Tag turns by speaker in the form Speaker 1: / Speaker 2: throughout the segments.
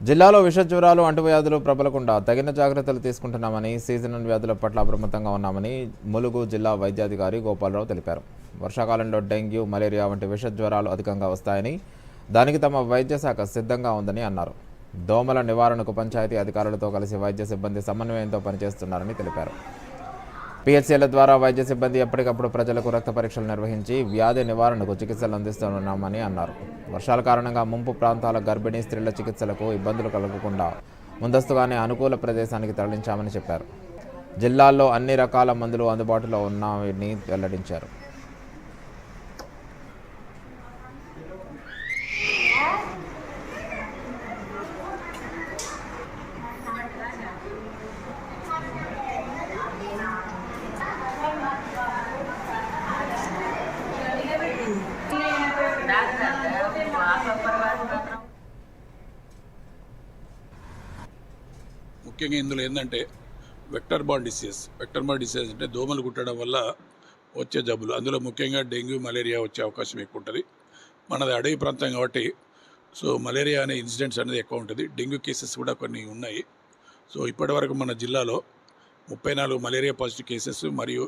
Speaker 1: జిల్లాలో విష జ్వరాలు అంటువ్యాధులు ప్రబలకుండా తగిన జాగ్రత్తలు తీసుకుంటున్నామని సీజనల్ వ్యాధుల పట్ల అప్రమత్తంగా ఉన్నామని ములుగు జిల్లా వైద్యాధికారి గోపాలరావు తెలిపారు. వర్షాకాలంలో డెంగ్యూ మలేరియా వంటి విష జ్వరాలు అధికంగా వస్తాయని దానికి తమ వైద్య శాఖ సిద్ధంగా ఉందని అన్నారు. దోమల నివారణకు పంచాయతీ అధికారులతో కలిసి వైద్య సిబ్బంది సమన్వయంతో పనిచేస్తున్నారని తెలిపారు. పిహెచ్సిల ద్వారా వైద్య సిబ్బంది ఎప్పటికప్పుడు ప్రజలకు రక్త పరీక్షలు నిర్వహించి వ్యాధి నివారణకు చికిత్సలు అందిస్తున్నామని అన్నారు. వర్షాల కారణంగా ముంపు ప్రాంతాల గర్భిణీ స్త్రీల చికిత్సలకు ఇబ్బందులు కలగకుండా ముందస్తుగానే అనుకూల ప్రదేశానికి తరలించామని చెప్పారు. జిల్లాల్లో అన్ని రకాల మందులు అందుబాటులో ఉన్నాయని వెల్లడించారు.
Speaker 2: ముఖ్యంగా ఇందులో ఏంటంటే vector borne disease vector borne disease అంటే దోమలు కుట్టడం వల్ల వచ్చే జబ్బులు. అందులో ముఖ్యంగా డెంగ్యూ మలేరియా వచ్చే అవకాశం ఎక్కువ ఉంటుంది. మనది అడవి ప్రాంతం కాబట్టి సో మలేరియా అనే ఇన్సిడెంట్స్ అనేది ఎక్కువ ఉంటుంది. డెంగ్యూ కేసెస్ కూడా కొన్ని ఉన్నాయి. సో ఇప్పటివరకు మన జిల్లాలో ముప్పై నాలుగు మలేరియా పాజిటివ్ కేసెస్ మరియు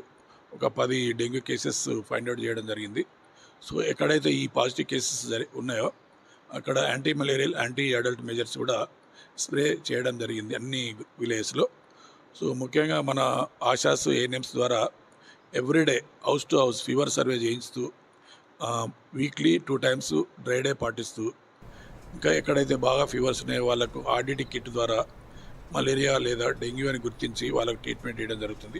Speaker 2: ఒక పది డెంగ్యూ కేసెస్ ఫైండ్ అవుట్ చేయడం జరిగింది. సో ఎక్కడైతే ఈ పాజిటివ్ కేసెస్ ఉన్నాయో అక్కడ anti malarial anti adult measures కూడా స్ప్రే చేయడం జరిగింది అన్ని విలేజెస్లో. సో ముఖ్యంగా మన ఆశాస్ ఏఎన్ఎంస్ ద్వారా everyday house to house fever survey చేయిస్తూ weekly two times dry day పాటిస్తూ ఇంకా ఎక్కడైతే బాగా ఫీవర్స్ ఉన్నాయో వాళ్ళకు ఆర్డిటి కిట్ ద్వారా మలేరియా లేదా డెంగ్యూ అని గుర్తించి వాళ్ళకు ట్రీట్మెంట్ చేయడం జరుగుతుంది.